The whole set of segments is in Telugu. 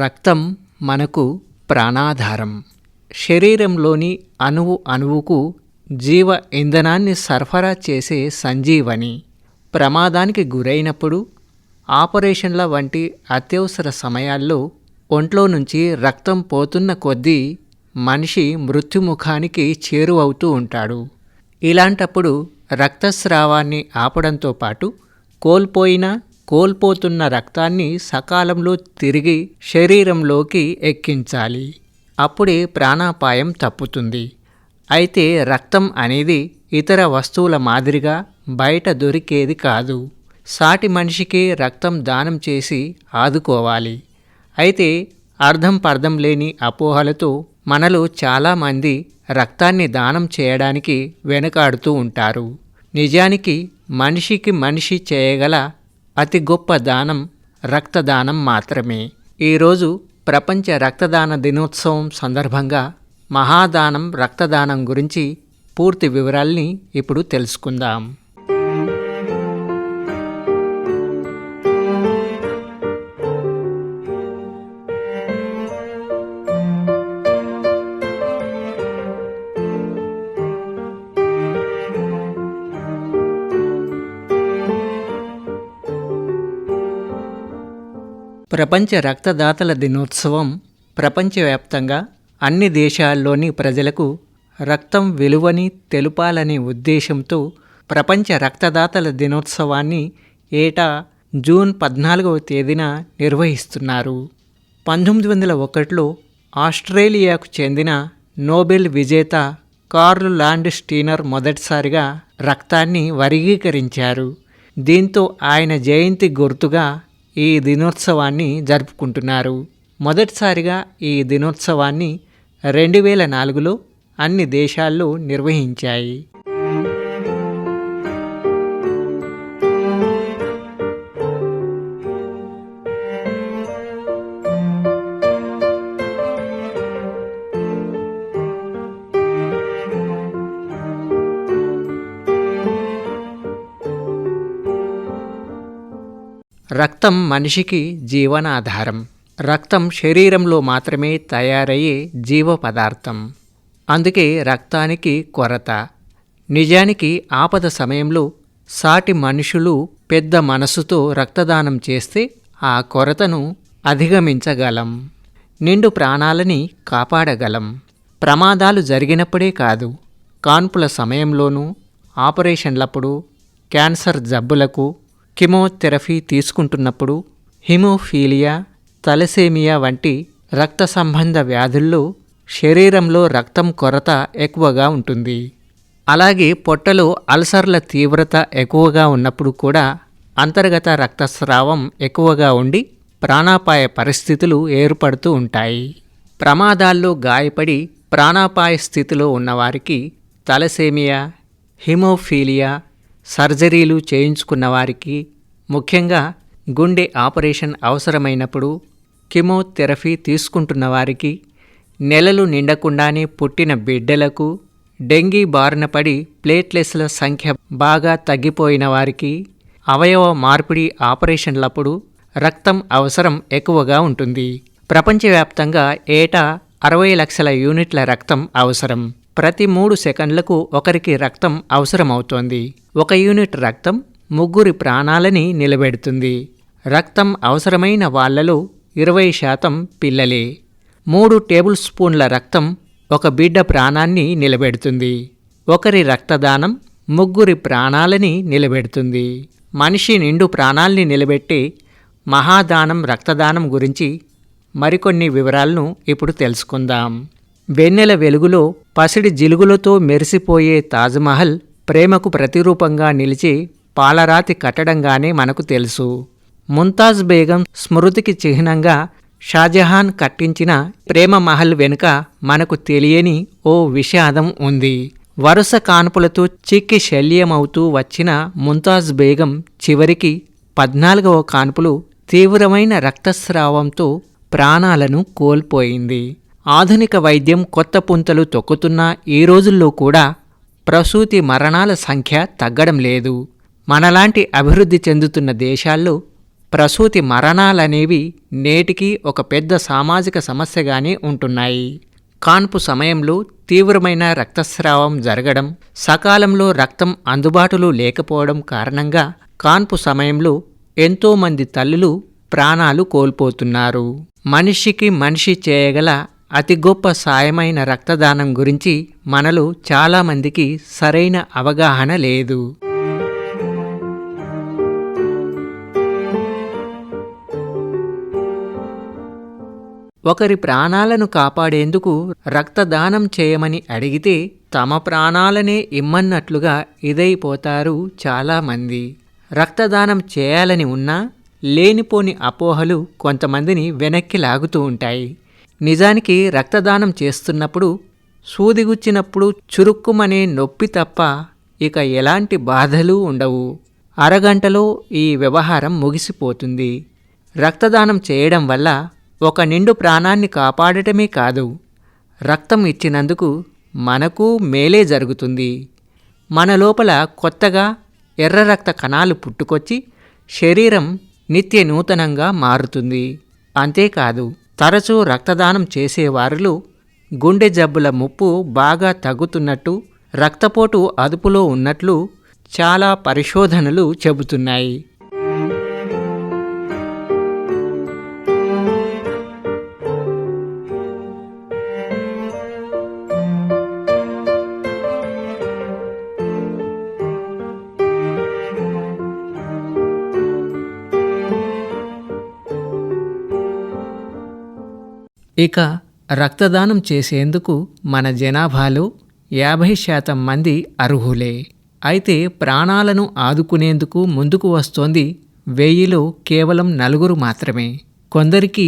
రక్తం మనకు ప్రాణాధారం. శరీరంలోని అణువు అణువుకు జీవ ఇంధనాన్ని సరఫరా చేసే సంజీవని. ప్రమాదానికి గురైనప్పుడు ఆపరేషన్ల వంటి అత్యవసర సమయాల్లో ఒంట్లో నుంచి రక్తం పోతున్న కొద్దీ మనిషి మృత్యుముఖానికి చేరువవుతూ ఉంటాడు. ఇలాంటప్పుడు రక్తస్రావాన్ని ఆపడంతో పాటు కోల్పోయిన కోల్పోతున్న రక్తాన్ని సకాలంలో తిరిగి శరీరంలోకి ఎక్కించాలి. అప్పుడే ప్రాణాపాయం తప్పుతుంది. అయితే రక్తం అనేది ఇతర వస్తువుల మాదిరిగా బయట దొరికేది కాదు. సాటి మనిషికి రక్తం దానం చేసి ఆదుకోవాలి. అయితే అర్థం పర్థం లేని అపోహలతో మనలో చాలామంది రక్తాన్ని దానం చేయడానికి వెనకాడుతూ ఉంటారు. నిజానికి మనిషికి మనిషి చేయగల అతి గొప్ప దానం రక్తదానం మాత్రమే. ఈరోజు ప్రపంచ రక్తదాన దినోత్సవం సందర్భంగా మహాదానం రక్తదానం గురించి పూర్తి వివరాల్ని ఇప్పుడు తెలుసుకుందాం. ప్రపంచ రక్తదాతల దినోత్సవం ప్రపంచవ్యాప్తంగా అన్ని దేశాల్లోని ప్రజలకు రక్తం విలువని తెలుపాలనే ఉద్దేశంతో ప్రపంచ రక్తదాతల దినోత్సవాన్ని ఏటా జూన్ పద్నాలుగవ తేదీన నిర్వహిస్తున్నారు. పంతొమ్మిది వందల ఒకటిలో ఆస్ట్రేలియాకు చెందిన నోబెల్ విజేత కార్ల్ లాండ్ స్టీనర్ మొదటిసారిగా రక్తాన్ని వర్గీకరించారు. దీంతో ఆయన జయంతి గుర్తుగా ఈ దినోత్సవాన్ని జరుపుకుంటున్నారు. మొదటిసారిగా ఈ దినోత్సవాన్ని రెండు వేల నాలుగులో అన్ని దేశాల్లో నిర్వహించాయి. రక్తం మనిషికి జీవనాధారం. రక్తం శరీరంలో మాత్రమే తయారయ్యే జీవ పదార్థం అందుకే రక్తానికి కొరత. నిజానికి ఆపద సమయంలో సాటి మనుషులు పెద్ద మనసుతో రక్తదానం చేస్తే ఆ కొరతను అధిగమించగలం. నిండు ప్రాణాలని కాపాడగలం. ప్రమాదాలు జరిగినప్పుడే కాదు కాన్పుల సమయంలోనూ ఆపరేషన్లప్పుడు క్యాన్సర్ జబ్బులకు కెమోథెరపీ తీసుకుంటున్నప్పుడు హిమోఫీలియా తలసేమియా వంటి రక్త సంబంధ వ్యాధుల్లో శరీరంలో రక్తం కొరత ఎక్కువగా ఉంటుంది. అలాగే పొట్టలో అల్సర్ల తీవ్రత ఎక్కువగా ఉన్నప్పుడు కూడా అంతర్గత రక్తస్రావం ఎక్కువగా ఉండి ప్రాణాపాయ పరిస్థితులు ఏర్పడుతూ ఉంటాయి. ప్రమాదాల్లో గాయపడి ప్రాణాపాయ స్థితిలో ఉన్నవారికి తలసేమియా హిమోఫీలియా సర్జరీలు చేయించుకున్న వారికి ముఖ్యంగా గుండె ఆపరేషన్ అవసరమైనప్పుడు కెమోథెరపీ తీసుకుంటున్న వారికి నెలలు నిండకుండానే పుట్టిన బిడ్డలకు డెంగీ బారిన పడి ప్లేట్లెస్ల సంఖ్య బాగా తగ్గిపోయిన వారికి అవయవ మార్పిడి ఆపరేషన్లప్పుడు రక్తం అవసరం ఎక్కువగా ఉంటుంది. ప్రపంచవ్యాప్తంగా ఏటా అరవై లక్షల యూనిట్ల రక్తం అవసరం. ప్రతి మూడు సెకండ్లకు ఒకరికి రక్తం అవసరమవుతోంది. ఒక యూనిట్ రక్తం ముగ్గురి ప్రాణాలని నిలబెడుతుంది. రక్తం అవసరమైన వాళ్ళలో ఇరవై శాతం పిల్లలే. మూడు టేబుల్ స్పూన్ల రక్తం ఒక బిడ్డ ప్రాణాన్ని నిలబెడుతుంది. ఒకరి రక్తదానం ముగ్గురి ప్రాణాలని నిలబెడుతుంది. మనిషి నిండు ప్రాణాల్ని నిలబెట్టే మహాదానం రక్తదానం గురించి మరికొన్ని వివరాలను ఇప్పుడు తెలుసుకుందాం. వెన్నెల వెలుగులో పసిడి జిలుగులతో మెరిసిపోయే తాజ్మహల్ ప్రేమకు ప్రతిరూపంగా నిలిచి పాలరాతి కట్టడంగానే మనకు తెలుసు. ముంతాజ్ బేగం స్మృతికి చిహ్నంగా షాజహాన్ కట్టించిన ప్రేమ మహల్ వెనుక మనకు తెలియని ఓ విషాదం ఉంది. వరుస కాన్పులతో చిక్కి శల్యమవుతూ వచ్చిన ముంతాజ్ బేగం చివరికి పద్నాలుగవ కాన్పులు తీవ్రమైన రక్తస్రావంతో ప్రాణాలను కోల్పోయింది. ఆధునిక వైద్యం కొత్త పుంతలు తొక్కుతున్న ఈ రోజుల్లో కూడా ప్రసూతి మరణాల సంఖ్య తగ్గడం లేదు. మనలాంటి అభివృద్ధి చెందుతున్న దేశాల్లో ప్రసూతి మరణాలనేవి నేటికి ఒక పెద్ద సామాజిక సమస్యగానే ఉంటున్నాయి. కాన్పు సమయంలో తీవ్రమైన రక్తస్రావం జరగడం సకాలంలో రక్తం అందుబాటులో లేకపోవడం కారణంగా కాన్పు సమయంలో ఎంతోమంది తల్లులు ప్రాణాలు కోల్పోతున్నారు. మనిషికి మనిషి చేయగల అతి గొప్ప సాయమైన రక్తదానం గురించి మనలో చాలామందికి సరైన అవగాహన లేదు. ఒకరి ప్రాణాలను కాపాడేందుకు రక్తదానం చేయమని అడిగితే తమ ప్రాణాలనే ఇమ్మన్నట్లుగా ఇదైపోతారు చాలామంది రక్తదానం చేయాలని ఉన్నా లేనిపోని అపోహలు కొంతమందిని వెనక్కి లాగుతూ ఉంటాయి. నిజానికి రక్తదానం చేస్తున్నప్పుడు సూదిగుచ్చినప్పుడు చురుక్కుమనే నొప్పి తప్ప ఇక ఎలాంటి బాధలు ఉండవు. అరగంటలో ఈ వ్యవహారం ముగిసిపోతుంది. రక్తదానం చేయడం వల్ల ఒక నిండు ప్రాణాన్ని కాపాడటమే కాదు రక్తం ఇచ్చినందుకు మనకు మేలే జరుగుతుంది. మన లోపల కొత్తగా ఎర్ర రక్త కణాలు పుట్టుకొచ్చి శరీరం నిత్య నూతనంగా మారుతుంది. అంతేకాదు తరచూ రక్తదానం చేసేవారిలో గుండె జబ్బుల ముప్పు బాగా తగ్గుతున్నట్టు రక్తపోటు అదుపులో ఉన్నట్లు చాలా పరిశోధనలు చెబుతున్నాయి. ఇక రక్తదానం చేసేందుకు మన జనాభాలో యాభై శాతం మంది అర్హులే. అయితే ప్రాణాలను ఆదుకునేందుకు ముందుకు వస్తోంది వెయ్యిలో కేవలం నలుగురు మాత్రమే. కొందరికి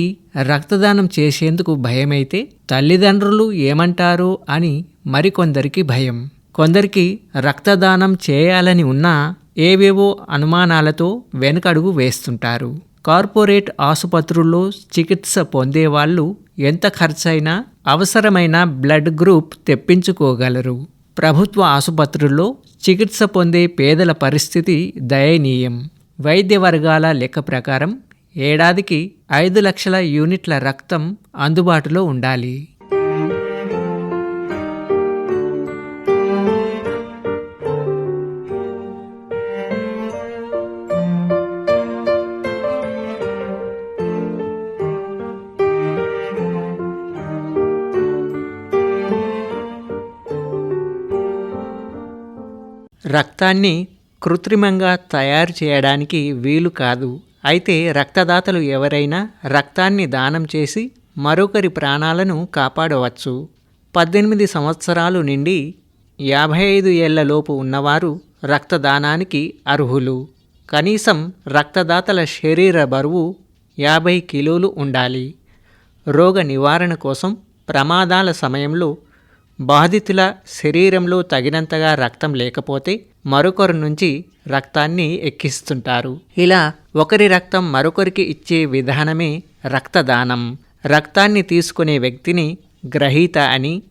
రక్తదానం చేసేందుకు భయమైతే తల్లిదండ్రులు ఏమంటారో అని మరికొందరికి భయం. కొందరికి రక్తదానం చేయాలని ఉన్నా ఏవేవో అనుమానాలతో వెనుకడుగు వేస్తుంటారు. కార్పొరేట్ ఆసుపత్రుల్లో చికిత్స పొందేవాళ్ళు ఎంత ఖర్చైనా అవసరమైన బ్లడ్ గ్రూప్ తెప్పించుకోగలరు. ప్రభుత్వ ఆసుపత్రుల్లో చికిత్స పొందే పేదల పరిస్థితి దయనీయం. వైద్య వర్గాల లెక్క ప్రకారం ఏడాదికి ఐదు లక్షల యూనిట్ల రక్తం అందుబాటులో ఉండాలి. రక్తాన్ని కృత్రిమంగా తయారు చేయడానికి వీలు కాదు. అయితే రక్తదాతలు ఎవరైనా రక్తాన్ని దానం చేసి మరొకరి ప్రాణాలను కాపాడవచ్చు. పద్దెనిమిది సంవత్సరాలు నిండి యాభై ఐదు ఏళ్ళలోపు ఉన్నవారు రక్తదానానికి అర్హులు. కనీసం రక్తదాతల శరీర బరువు యాభై కిలోలు ఉండాలి. రోగ నివారణ కోసం ప్రమాదాల సమయంలో బాధితుల శరీరంలో తగినంతగా రక్తం లేకపోతే మరొకరి నుంచి రక్తాన్ని ఎక్కిస్తుంటారు. ఇలా ఒకరి రక్తం మరొకరికి ఇచ్చే విధానమే రక్తదానం. రక్తాన్ని తీసుకునే వ్యక్తిని గ్రహీత అని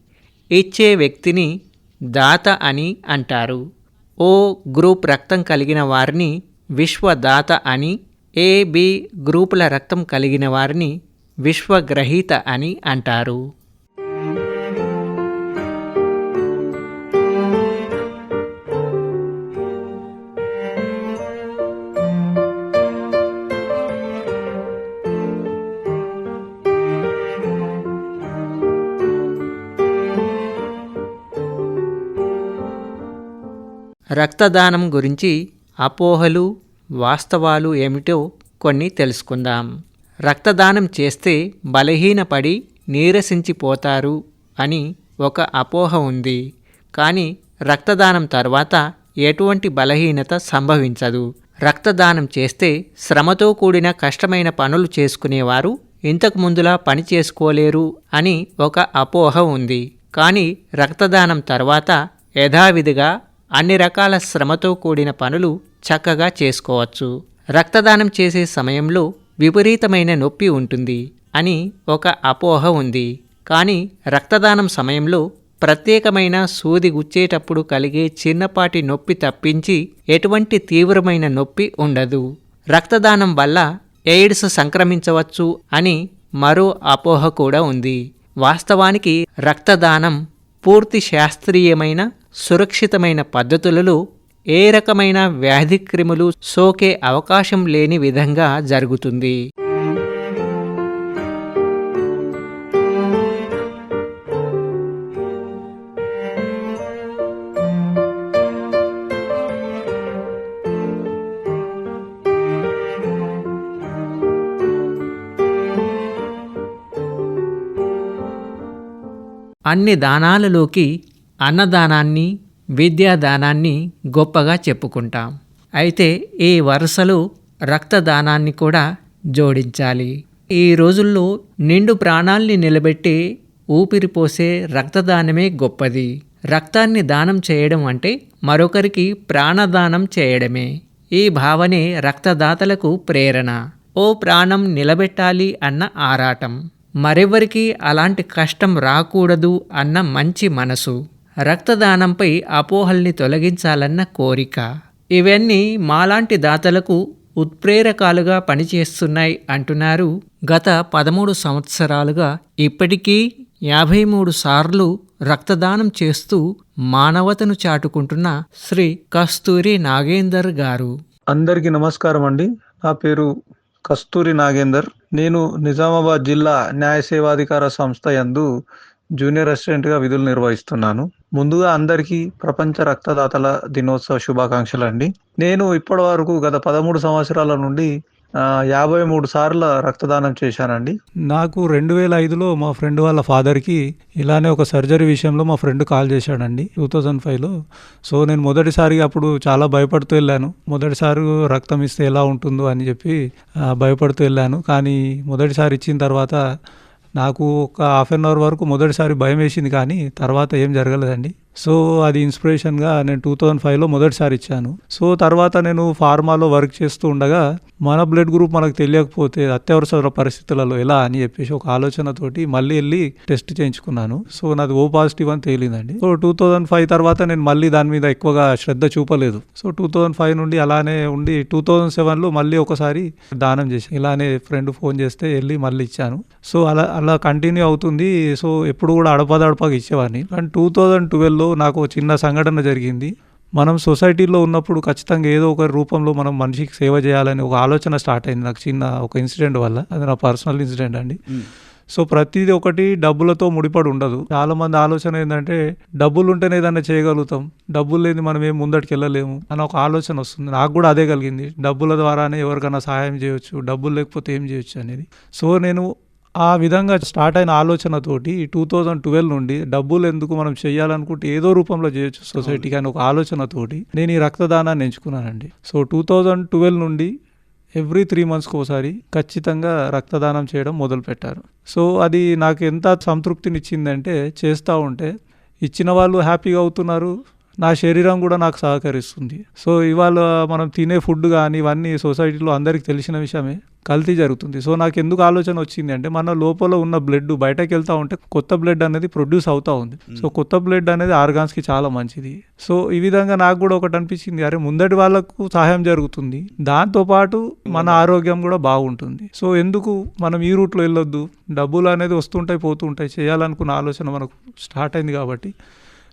ఇచ్చే వ్యక్తిని దాత అని అంటారు. ఓ గ్రూప్ రక్తం కలిగిన వారిని విశ్వదాత అని ఏ బి గ్రూపుల రక్తం కలిగిన వారిని విశ్వగ్రహీత అని అంటారు. రక్తదానం గురించి అపోహలు వాస్తవాలు ఏమిటో కొన్ని తెలుసుకుందాం. రక్తదానం చేస్తే బలహీనపడి నీరసించిపోతారు అని ఒక అపోహ ఉంది. కానీ రక్తదానం తర్వాత ఎటువంటి బలహీనత సంభవించదు. రక్తదానం చేస్తే శ్రమతో కూడిన కష్టమైన పనులు చేసుకునేవారు ఇంతకు ముందులా పని చేసుకోలేరు అని ఒక అపోహ ఉంది. కానీ రక్తదానం తర్వాత యథావిధిగా అన్ని రకాల శ్రమతో కూడిన పనులు చక్కగా చేసుకోవచ్చు. రక్తదానం చేసే సమయంలో విపరీతమైన నొప్పి ఉంటుంది అని ఒక అపోహ ఉంది. కానీ రక్తదానం సమయంలో ప్రత్యేకమైన సూది గుచ్చేటప్పుడు కలిగే చిన్నపాటి నొప్పి తప్పించి ఎటువంటి తీవ్రమైన నొప్పి ఉండదు. రక్తదానం వల్ల ఎయిడ్స్ సంక్రమించవచ్చు అని మరో అపోహ కూడా ఉంది. వాస్తవానికి రక్తదానం పూర్తి శాస్త్రీయమైన సురక్షితమైన పద్ధతులలో ఏ రకమైన వ్యాధి క్రిములు సోకే అవకాశం లేని విధంగా జరుగుతుంది. అన్ని దానాలలోకి అన్నదానాన్ని విద్యాదానాన్ని గొప్పగా చెప్పుకుంటాం. అయితే ఈ వరుసలో రక్తదానాన్ని కూడా జోడించాలి. ఈ రోజుల్లో నిండు ప్రాణాల్ని నిలబెట్టి ఊపిరిపోసే రక్తదానమే గొప్పది. రక్తాన్ని దానం చేయడం అంటే మరొకరికి ప్రాణదానం చేయడమే. ఈ భావనే రక్తదాతలకు ప్రేరణ. ఓ ప్రాణం నిలబెట్టాలి అన్న ఆరాటం. మరెవరికి అలాంటి కష్టం రాకూడదు అన్న మంచి మనసు. రక్తదానంపై అపోహల్ని తొలగించాలన్న కోరిక. ఇవన్నీ మాలాంటి దాతలకు ఉత్ప్రేరకాలుగా పనిచేస్తున్నాయి అంటున్నారు గత పదమూడు సంవత్సరాలుగా ఇప్పటికీ యాభై మూడు సార్లు రక్తదానం చేస్తూ మానవతను చాటుకుంటున్న శ్రీ కస్తూరి నాగేందర్ గారు. అందరికీ నమస్కారం అండి నా పేరు కస్తూరి నాగేందర్ నేను నిజామాబాద్ జిల్లా న్యాయ సేవాధికార సంస్థ యందు జూనియర్ అసిస్టెంట్గా విధులు నిర్వహిస్తున్నాను. ముందుగా అందరికీ ప్రపంచ రక్తదాతల దినోత్సవ శుభాకాంక్షలు అండి నేను ఇప్పటి వరకు గత పదమూడు సంవత్సరాల నుండి యాభై మూడు సార్ల రక్తదానం చేశానండి. నాకు రెండు వేల ఐదులో మా ఫ్రెండ్ వాళ్ళ ఫాదర్కి ఇలానే ఒక సర్జరీ విషయంలో మా ఫ్రెండ్ కాల్ చేశాడండి టూ థౌజండ్ ఫైవ్లో. సో నేను మొదటిసారిగా అప్పుడు చాలా భయపడుతూ వెళ్ళాను. మొదటిసారి రక్తం ఇస్తే ఎలా ఉంటుందో అని చెప్పి భయపడుతూ వెళ్ళాను. కానీ మొదటిసారి ఇచ్చిన తర్వాత నాకు ఒక హాఫ్ అన్ అవర్ వరకు మొదటిసారి భయం వేసింది కానీ తర్వాత ఏం జరగలేదండి. సో అది ఇన్స్పిరేషన్గా నేను టూ థౌజండ్ ఫైవ్లో మొదటిసారి ఇచ్చాను. సో తర్వాత నేను ఫార్మాలో వర్క్ చేస్తూ ఉండగా మన బ్లడ్ గ్రూప్ మనకు తెలియకపోతే అత్యవసర పరిస్థితులలో ఎలా అని చెప్పేసి ఒక ఆలోచనతోటి మళ్ళీ వెళ్ళి టెస్ట్ చేయించుకున్నాను. సో నాది ఓ పాజిటివ్ అని తేలిందండి. సో టూ థౌజండ్ ఫైవ్ తర్వాత నేను మళ్ళీ దాని మీద ఎక్కువగా శ్రద్ధ చూపలేదు. సో టూ థౌజండ్ ఫైవ్ నుండి అలానే ఉండి టూ థౌజండ్ సెవెన్లో మళ్ళీ ఒకసారి దానం చేశాను. ఇలానే ఫ్రెండ్ ఫోన్ చేస్తే వెళ్ళి మళ్ళీ ఇచ్చాను. సో అలా అలా కంటిన్యూ అవుతుంది. సో ఎప్పుడు కూడా అడపదడపగా ఇచ్చేవాడిని. కానీ టూ థౌజండ్ ట్వెల్వ్లో నాకు ఒక చిన్న సంఘటన జరిగింది. మనం సొసైటీలో ఉన్నప్పుడు ఖచ్చితంగా ఏదో ఒక రూపంలో మనం మనిషికి సేవ చేయాలని ఒక ఆలోచన స్టార్ట్ అయింది. నాకు చిన్న ఒక ఇన్సిడెంట్ వల్ల. అది నా పర్సనల్ ఇన్సిడెంట్ అండి. సో ప్రతిదీ ఒకటి డబ్బులతో ముడిపడి ఉండదు. చాలా మంది ఆలోచన ఏంటంటే డబ్బులు ఉంటేనే ఏదైనా చేయగలుగుతాం. డబ్బులు లేని మనం ఏం ముందటికి వెళ్ళలేము అని ఒక ఆలోచన వస్తుంది. నాకు కూడా అదే కలిగింది. డబ్బుల ద్వారానే ఎవరికైనా సహాయం చేయొచ్చు డబ్బులు లేకపోతే ఏం చేయొచ్చు అనేది. సో నేను ఆ విధంగా స్టార్ట్ అయిన ఆలోచనతోటి టూ థౌజండ్ ట్వెల్వ్ నుండి డబ్బులు ఎందుకు మనం చేయాలనుకుంటే ఏదో రూపంలో చేయొచ్చు సొసైటీకి అని ఒక ఆలోచనతోటి నేను ఈ రక్తదానాన్ని ఎంచుకున్నానండి. సో టూ థౌజండ్ ట్వెల్వ్ నుండి ఎవ్రీ త్రీ మంత్స్కి ఒకసారి ఖచ్చితంగా రక్తదానం చేయడం మొదలుపెట్టారు. సో అది నాకు ఎంత సంతృప్తినిచ్చిందంటే చేస్తూ ఉంటే ఇచ్చిన వాళ్ళు హ్యాపీగా అవుతున్నారు నా శరీరం కూడా నాకు సహకరిస్తుంది. సో ఇవాళ మనం తినే ఫుడ్ కానీ ఇవన్నీ సొసైటీలో అందరికీ తెలిసిన విషయమే. కల్తీ జరుగుతుంది. సో నాకు ఎందుకు ఆలోచన వచ్చింది అంటే మన లోపల ఉన్న బ్లడ్ బయటకు వెళ్తా ఉంటే కొత్త బ్లడ్ అనేది ప్రొడ్యూస్ అవుతా ఉంది. సో కొత్త బ్లడ్ అనేది ఆర్గాన్స్కి చాలా మంచిది. సో ఈ విధంగా నాకు కూడా ఒకటి అనిపించింది. అరే ముందటి వాళ్ళకు సహాయం జరుగుతుంది. దాంతోపాటు మన ఆరోగ్యం కూడా బాగుంటుంది. సో ఎందుకు మనం ఈ రూట్లో వెళ్ళొద్దు? డబ్బులు అనేది వస్తుంటాయి పోతుంటాయి చేయాలనుకున్న ఆలోచన మనకు స్టార్ట్ అయింది కాబట్టి.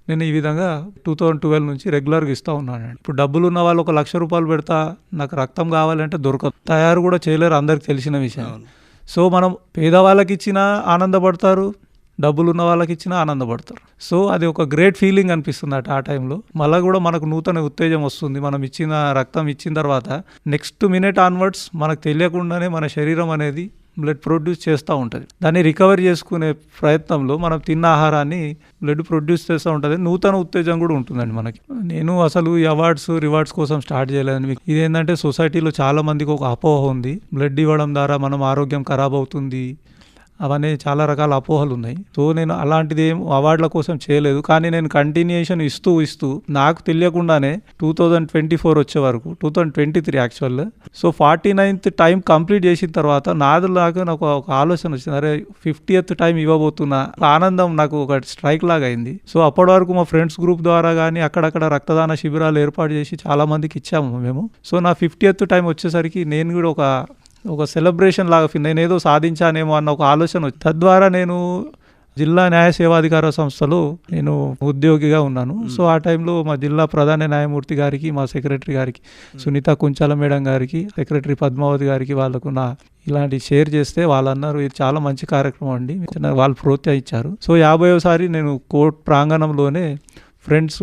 నేను ఈ విధంగా టూ థౌజండ్ ట్వెల్వ్ నుంచి రెగ్యులర్గా ఇస్తూ ఉన్నాను ఇప్పుడు డబ్బులు ఉన్న వాళ్ళు ఒక లక్ష రూపాయలు పెడతా నాకు రక్తం కావాలంటే దొరకదు. తయారు కూడా చేయలేరు అందరికి తెలిసిన విషయం. సో మనం పేదవాళ్ళకి ఇచ్చినా ఆనందపడతారు డబ్బులు ఉన్న వాళ్ళకి ఇచ్చినా ఆనందపడతారు. సో అది ఒక గ్రేట్ ఫీలింగ్ అనిపిస్తుంది అట ఆ టైంలో మళ్ళీ కూడా మనకు నూతన ఉత్తేజం వస్తుంది. మనం ఇచ్చిన రక్తం ఇచ్చిన తర్వాత నెక్స్ట్ మినిట్ ఆన్వర్డ్స్ మనకు తెలియకుండానే మన శరీరం అనేది బ్లడ్ ప్రొడ్యూస్ చేస్తూ ఉంటుంది. దాన్ని రికవర్ చేసుకునే ప్రయత్నంలో మనం తిన్న ఆహారాన్ని బ్లడ్ ప్రొడ్యూస్ చేస్తూ ఉంటుంది. నూతన ఉత్తేజం కూడా ఉంటుందండి మనకి. నేను అసలు ఈ అవార్డ్స్ రివార్డ్స్ కోసం స్టార్ట్ చేయలేదని మీకు ఇదేంటంటే సొసైటీలో చాలా మందికి ఒక అపోహ ఉంది. బ్లడ్ ఇవ్వడం ద్వారా మనం ఆరోగ్యం ఖరాబ్ అవుతుంది. అవన్నీ చాలా రకాల అపోహలు ఉన్నాయి. సో నేను అలాంటిది ఏం అవార్డుల కోసం చేయలేదు. కానీ నేను కంటిన్యూషన్ ఇస్తూ ఇస్తూ నాకు తెలియకుండానే టూ థౌజండ్ ట్వంటీ ఫోర్ వచ్చే వరకు two thousand twenty three actual so forty ninth time complete చేసిన తర్వాత నాది నాకు నాకు ఒక ఆలోచన వచ్చింది. అరే ఫిఫ్టీయత్ టైం ఇవ్వబోతున్నా ఆనందం నాకు ఒక స్ట్రైక్ లాగా అయింది. సో అప్పటి వరకు మా ఫ్రెండ్స్ గ్రూప్ ద్వారా కానీ అక్కడక్కడ రక్తదాన శిబిరాలు ఏర్పాటు చేసి చాలా మందికి ఇచ్చాము మేము. సో నా ఫిఫ్టీయత్ టైం వచ్చేసరికి నేను కూడా ఒక ఒక సెలబ్రేషన్ లాగా ఫీల్ నేను ఏదో సాధించానేమో అన్న ఒక ఆలోచన వచ్చి తద్వారా నేను జిల్లా న్యాయ సేవాధికార సంస్థలో నేను ఉద్యోగిగా ఉన్నాను. సో ఆ టైంలో మా జిల్లా ప్రధాన న్యాయమూర్తి గారికి మా సెక్రటరీ గారికి సునీత కుంచాల మేడం గారికి సెక్రటరీ పద్మావతి గారికి వాళ్ళకు నా ఇలాంటి షేర్ చేస్తే వాళ్ళు అన్నారు ఇది చాలా మంచి కార్యక్రమం అండి. వాళ్ళు ప్రోత్సహించారు. సో యాభైసారి నేను కోర్ట్ ప్రాంగణంలోనే ఫ్రెండ్స్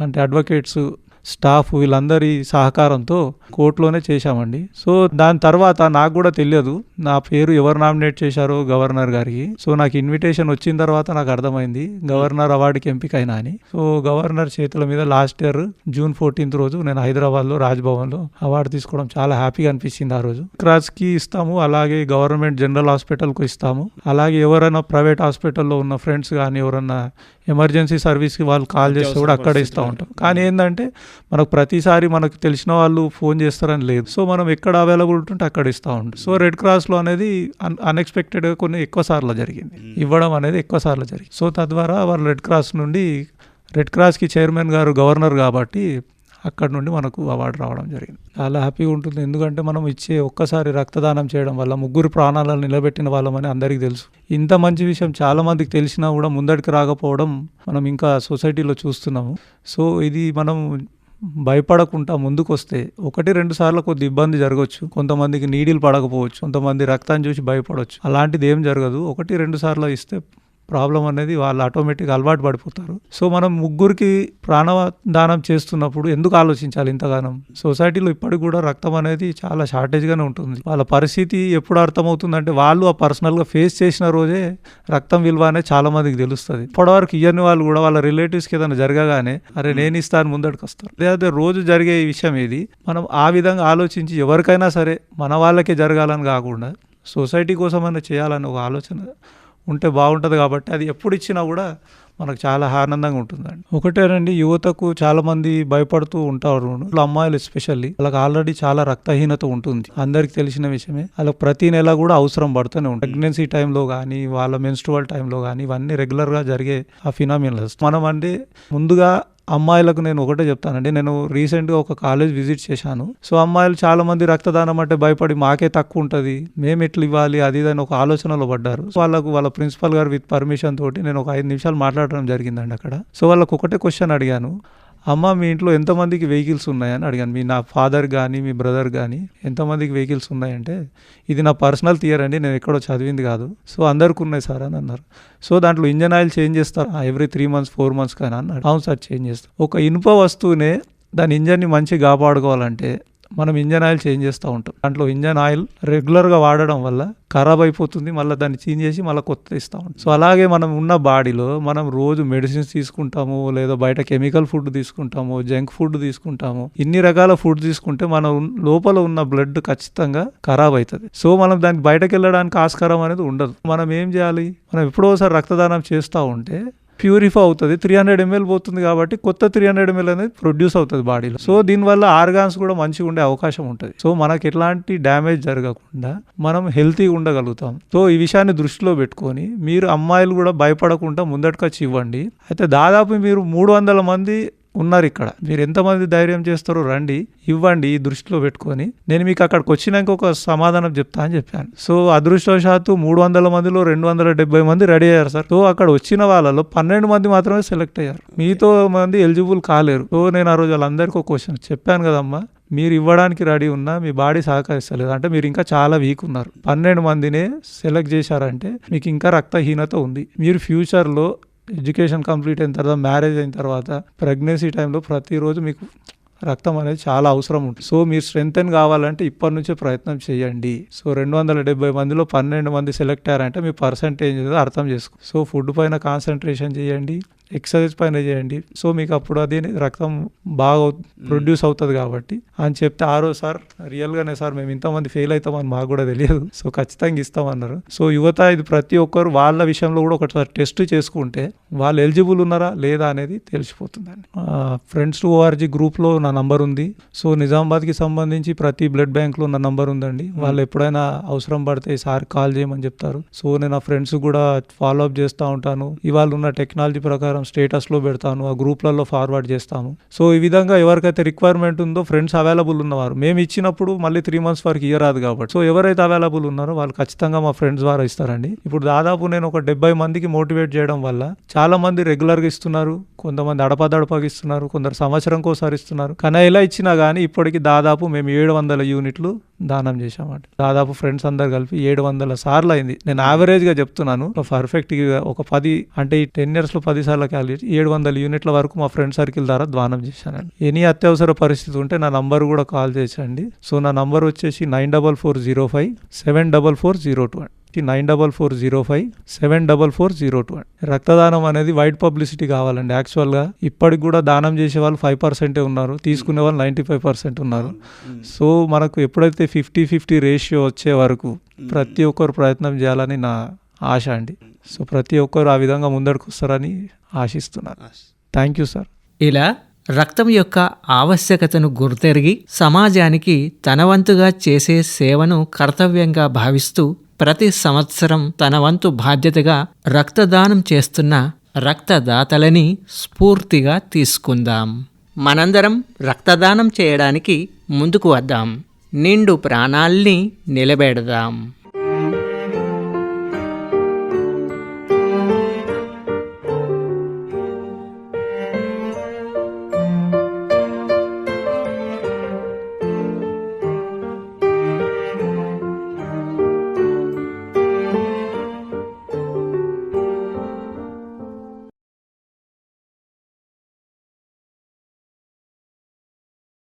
అంటే అడ్వకేట్స్ స్టాఫ్ వీళ్ళందరి సహకారంతో కోర్టులోనే చేశామండి. సో దాని తర్వాత నాకు కూడా తెలియదు నా పేరు ఎవరు నామినేట్ చేశారో గవర్నర్ గారికి. సో నాకు ఇన్విటేషన్ వచ్చిన తర్వాత నాకు అర్థమైంది గవర్నర్ అవార్డుకి ఎంపిక అయినా అని. సో గవర్నర్ చేతుల మీద లాస్ట్ ఇయర్ జూన్ ఫోర్టీన్త్ రోజు నేను హైదరాబాద్లో రాజ్భవన్లో అవార్డు తీసుకోవడం చాలా హ్యాపీగా అనిపించింది ఆ రోజు. క్రాస్కి ఇస్తాము అలాగే గవర్నమెంట్ జనరల్ హాస్పిటల్కు ఇస్తాము. అలాగే ఎవరైనా ప్రైవేట్ హాస్పిటల్లో ఉన్న ఫ్రెండ్స్ కానీ ఎవరన్నా ఎమర్జెన్సీ సర్వీస్కి వాళ్ళు కాల్ చేస్తే కూడా అక్కడ ఇస్తూ ఉంటాం. కానీ ఏంటంటే మనకు ప్రతిసారి మనకు తెలిసిన వాళ్ళు ఫోన్ చేస్తారని లేదు. సో మనం ఎక్కడ అవైలబుల్ ఉంటుంటే అక్కడ ఇస్తూ ఉంటాం. సో రెడ్ క్రాస్లో అనేది అన్ అన్ఎక్స్పెక్టెడ్గా కొన్ని ఎక్కువ సార్లు జరిగింది. ఇవ్వడం అనేది ఎక్కువ సార్లు జరిగింది. సో తద్వారా వాళ్ళు రెడ్ క్రాస్ నుండి రెడ్ క్రాస్కి చైర్మన్ గారు గవర్నర్ కాబట్టి అక్కడ నుండి మనకు అవార్డు రావడం జరిగింది. చాలా హ్యాపీగా ఉంటుంది. ఎందుకంటే మనం ఇచ్చే ఒక్కసారి రక్తదానం చేయడం వల్ల ముగ్గురు ప్రాణాలను నిలబెట్టిన వాళ్ళమని అందరికీ తెలుసు. ఇంత మంచి విషయం చాలా మందికి తెలిసినా కూడా ముందడికి రాకపోవడం మనం ఇంకా సొసైటీలో చూస్తున్నాము. సో ఇది మనం భయపడకుండా ముందుకు వస్తే ఒకటి రెండు సార్లు కొద్ది ఇబ్బంది జరగవచ్చు కొంతమందికి నీడిలు పడకపోవచ్చు. కొంతమంది రక్తాన్ని చూసి భయపడవచ్చు అలాంటిది ఏం జరగదు. ఒకటి రెండు సార్లు ఇస్తే ప్రాబ్లం అనేది వాళ్ళు ఆటోమేటిక్గా అలవాటు పడిపోతారు. సో మనం ముగ్గురికి ప్రాణదానం చేస్తున్నప్పుడు ఎందుకు ఆలోచించాలి ఇంతగానం? సొసైటీలో ఇప్పటికి కూడా రక్తం అనేది చాలా షార్టేజ్గానే ఉంటుంది. వాళ్ళ పరిస్థితి ఎప్పుడు అర్థమవుతుందంటే వాళ్ళు ఆ పర్సనల్గా ఫేస్ చేసిన రోజే రక్తం విలువ అనేది చాలా మందికి తెలుస్తుంది. ఇప్పటివరకు ఇయ్యని వాళ్ళు కూడా వాళ్ళ రిలేటివ్స్కి ఏదైనా జరగగానే అరే నేను ఇస్తాను ముందడికి వస్తారు అదే అదే రోజు జరిగే విషయం ఇది మనం ఆ విధంగా ఆలోచించి ఎవరికైనా సరే మన వాళ్ళకే జరగాలని కాకుండా సొసైటీ కోసమైనా చేయాలని ఒక ఆలోచన ఉంటే బాగుంటుంది కాబట్టి అది ఎప్పుడు ఇచ్చినా కూడా మనకు చాలా ఆనందంగా ఉంటుందండి. ఒకటేనండి యువతకు చాలామంది భయపడుతూ ఉంటారు. వాళ్ళ అమ్మాయిలు ఎస్పెషల్లీ వాళ్ళకి ఆల్రెడీ చాలా రక్తహీనత ఉంటుంది. అందరికి తెలిసిన విషయమే. వాళ్ళకి ప్రతి నెల కూడా అవసరం పడుతూనే ఉంటుంది. ప్రెగ్నెన్సీ టైంలో కానీ వాళ్ళ మెన్స్ట్రువల్ టైంలో కానీ ఇవన్నీ రెగ్యులర్గా జరిగే ఆ ఫినామినల్స్ మనం అంటే ముందుగా అమ్మాయిలకు నేను ఒకటే చెప్తానండి. నేను రీసెంట్గా ఒక కాలేజ్ విజిట్ చేశాను. సో అమ్మాయిలు చాలామంది రక్తదానం అంటే భయపడి మాకే తక్కువ ఉంటుంది. మేము ఎట్లా ఇవ్వాలి? అది ఇది అని ఒక ఆలోచనలో పడ్డారు. సో వాళ్ళకు వాళ్ళ ప్రిన్సిపల్ గారు విత్ పర్మిషన్ తోటి నేను ఒక ఐదు నిమిషాలు మాట్లాడడం జరిగిందండి అక్కడ. సో వాళ్ళకు ఒకటే క్వశ్చన్ అడిగాను. అమ్మ మీ ఇంట్లో ఎంతమందికి వెహికల్స్ ఉన్నాయని అడిగాను. మీ నా ఫాదర్ కానీ మీ బ్రదర్ కానీ ఎంతమందికి వెహికల్స్ ఉన్నాయంటే ఇది నా పర్సనల్ థియర్ అండి నేను ఎక్కడో చదివింది కాదు. సో అందరికి ఉన్నాయి సార్ అని అన్నారు. సో దాంట్లో ఇంజన్ ఆయిల్ చేంజ్ చేస్తారు? Every three months four months కానీ అన్నాడు అవును సార్ చేంజ్ చేస్తారు ఒక ఇనుప వస్తువునే దాని ఇంజన్ని మంచిగా కాపాడుకోవాలంటే మనం ఇంజన్ ఆయిల్ చేంజ్ చేస్తూ ఉంటాం. దాంట్లో ఇంజన్ ఆయిల్ రెగ్యులర్గా వాడడం వల్ల ఖరాబ్ అయిపోతుంది. మళ్ళీ దాన్ని చేంజ్ చేసి మళ్ళీ కొత్త ఇస్తూ ఉంటాం. సో అలాగే మనం ఉన్న బాడీలో మనం రోజు మెడిసిన్స్ తీసుకుంటాము లేదా బయట కెమికల్ ఫుడ్ తీసుకుంటాము జంక్ ఫుడ్ తీసుకుంటాము ఇన్ని రకాల ఫుడ్ తీసుకుంటే మన లోపల ఉన్న బ్లడ్ ఖచ్చితంగా ఖరాబ్ అవుతుంది సో మనం దానికి బయటకు వెళ్ళడానికి ఆస్కారం అనేది ఉండదు. మనం ఏం చేయాలి? మనం ఎప్పుడోసారి రక్తదానం చేస్తూ ఉంటే ప్యూరిఫై అవుతుంది. త్రీ హండ్రెడ్ ఎంఎల్ పోతుంది కాబట్టి కొత్త త్రీ హండ్రెడ్ ఎంఎల్ అనేది ప్రొడ్యూస్ అవుతుంది బాడీలో. సో దీనివల్ల ఆర్గాన్స్ కూడా మంచిగా ఉండే అవకాశం ఉంటుంది. సో మనకి ఎలాంటి డ్యామేజ్ జరగకుండా మనం హెల్తీగా ఉండగలుగుతాం. సో ఈ విషయాన్ని దృష్టిలో పెట్టుకొని మీరు అమ్మాయిలు కూడా భయపడకుండా ముందటికొచ్చి ఇవ్వండి. అయితే దాదాపు మీరు మూడు వందల మంది ఉన్నారు ఇక్కడ. మీరు ఎంతమంది ధైర్యం చేస్తారో రండి ఇవ్వండి ఈ దృష్టిలో పెట్టుకొని. నేను మీకు అక్కడికి వచ్చినాక ఒక సమాధానం చెప్తా అని చెప్పాను. సో అదృష్టవశాత్తు మూడు వందల మందిలో రెండు వందల డెబ్బై మంది రెడీ అయ్యారు సార్. సో అక్కడ వచ్చిన వాళ్ళలో పన్నెండు మంది మాత్రమే సెలెక్ట్ అయ్యారు. మీతో మంది ఎలిజిబుల్ కాలేరు. సో నేను ఆ రోజు వాళ్ళందరికీ ఒక క్వశ్చన్ చెప్పాను కదమ్మా మీరు ఇవ్వడానికి రెడీ ఉన్నా మీ బాడీ సహకరిస్తలేదు. అంటే మీరు ఇంకా చాలా వీక్ ఉన్నారు. పన్నెండు మందినే సెలెక్ట్ చేశారంటే మీకు ఇంకా రక్తహీనత ఉంది. మీరు ఫ్యూచర్లో ఎడ్యుకేషన్ కంప్లీట్ అయిన తర్వాత మ్యారేజ్ అయిన తర్వాత ప్రెగ్నెన్సీ టైంలో ప్రతిరోజు మీకు రక్తం అనేది చాలా అవసరం ఉంటుంది. సో మీరు స్ట్రెంగ్తన్ కావాలంటే ఇప్పటి నుంచే ప్రయత్నం చేయండి. సో రెండు వందల డెబ్బై మందిలో పన్నెండు మంది సెలెక్ట్ అయ్యారంటే మీ పర్సంటేజ్ అర్థం చేసుకో. సో ఫుడ్ పైన కాన్సన్ట్రేషన్ చేయండి. ఎక్సర్సైజ్ పైన చేయండి. సో మీకు అప్పుడు అది రక్తం బాగా ప్రొడ్యూస్ అవుతుంది కాబట్టి అని చెప్తే ఆరో సార్ రియల్గానే సార్ మేము ఇంతమంది ఫెయిల్ అవుతామని మాకు కూడా తెలియదు. సో ఖచ్చితంగా ఇస్తామన్నారు సో యువత ఇది ప్రతి ఒక్కరు వాళ్ళ విషయంలో కూడా ఒకసారి టెస్ట్ చేసుకుంటే వాళ్ళు ఎలిజిబుల్ ఉన్నారా లేదా అనేది తెలిసిపోతుందండి. ఫ్రెండ్స్ టు ఓఆర్జీ గ్రూప్లో నా నంబర్ ఉంది. సో నిజామాబాద్కి సంబంధించి ప్రతి బ్లడ్ బ్యాంక్లో నా నంబర్ ఉందండి. వాళ్ళు ఎప్పుడైనా అవసరం పడితే సార్ కాల్ చేయమని చెప్తారు సో నేను ఆ ఫ్రెండ్స్ కూడా ఫాలో అప్ చేస్తూ ఉంటాను. ఇవాళ ఉన్న టెక్నాలజీ ప్రకారం స్టేటస్లో పెడతాను ఆ గ్రూప్లలో ఫార్వర్డ్ చేస్తాము సో ఈ విధంగా ఎవరికైతే రిక్వైర్మెంట్ ఉందో ఫ్రెండ్స్ అవైలబుల్ ఉన్నవారు మేము ఇచ్చినప్పుడు మళ్ళీ త్రీ మంత్స్ వరకు ఇయరాదు కాబట్టి. సో ఎవరైతే అవైలబుల్ ఉన్నారో వాళ్ళు ఖచ్చితంగా మా ఫ్రెండ్స్ ద్వారా ఇస్తారండి. ఇప్పుడు దాదాపు నేను ఒక డెబ్బై మందికి మోటివేట్ చేయడం వల్ల చాలా మంది రెగ్యులర్గా ఇస్తున్నారు కొంతమంది అడపదడపగా ఇస్తున్నారు కొందరు సంవత్సరం కోసారి ఇస్తున్నారు. కానీ ఎలా ఇచ్చినా కానీ ఇప్పటికి దాదాపు మేము ఏడు వందల యూనిట్లు దానం చేశామండి. దాదాపు ఫ్రెండ్స్ అందరు కలిపి ఏడు వందల సార్లు అయింది. నేను యావరేజ్గా చెప్తున్నాను పర్ఫెక్ట్గా ఒక పది అంటే ఈ టెన్ ఇయర్స్లో పది సార్లు క్యాలిక్యులేట్ ఏడు వందల యూనిట్ల వరకు మా ఫ్రెండ్ సర్కిల్ ద్వారా దానం చేశానండి. ఎనీ అత్యవసర పరిస్థితి ఉంటే నా నంబర్ కూడా కాల్ చేసండి సో నా నంబర్ వచ్చేసి nine double four zero five seven double four zero two అండి. Nine double four zero five seven double four zero two అండి. రక్తదానం అనేది వైడ్ పబ్లిసిటీ కావాలండి. యాక్చువల్గా ఇప్పటికి కూడా దానం చేసే వాళ్ళు ఫైవ్ పర్సెంటే ఉన్నారు. తీసుకునే వాళ్ళు నైంటీ ఫైవ్ పర్సెంట్ ఉన్నారు. సో మనకు ఎప్పుడైతే ఫిఫ్టీ ఫిఫ్టీ రేషియో వచ్చే వరకు ప్రతి ఒక్కరు ప్రయత్నం చేయాలని నా ఆశ అండి. సో ప్రతి ఒక్కరు ఆ విధంగా ముందడుకు వస్తారని ఆశిస్తున్నాను థ్యాంక్ యూ సార్ ఇలా రక్తం యొక్క ఆవశ్యకతను గుర్తెరిగి సమాజానికి తన వంతుగా చేసే సేవను కర్తవ్యంగా భావిస్తూ ప్రతి సంవత్సరం తన వంతు బాధ్యతగా రక్తదానం చేస్తున్న రక్తదాతలని స్ఫూర్తిగా తీసుకుందాం. మనందరం రక్తదానం చేయడానికి ముందుకు వద్దాం. నిండు ప్రాణాల్ని నిలబెడదాం.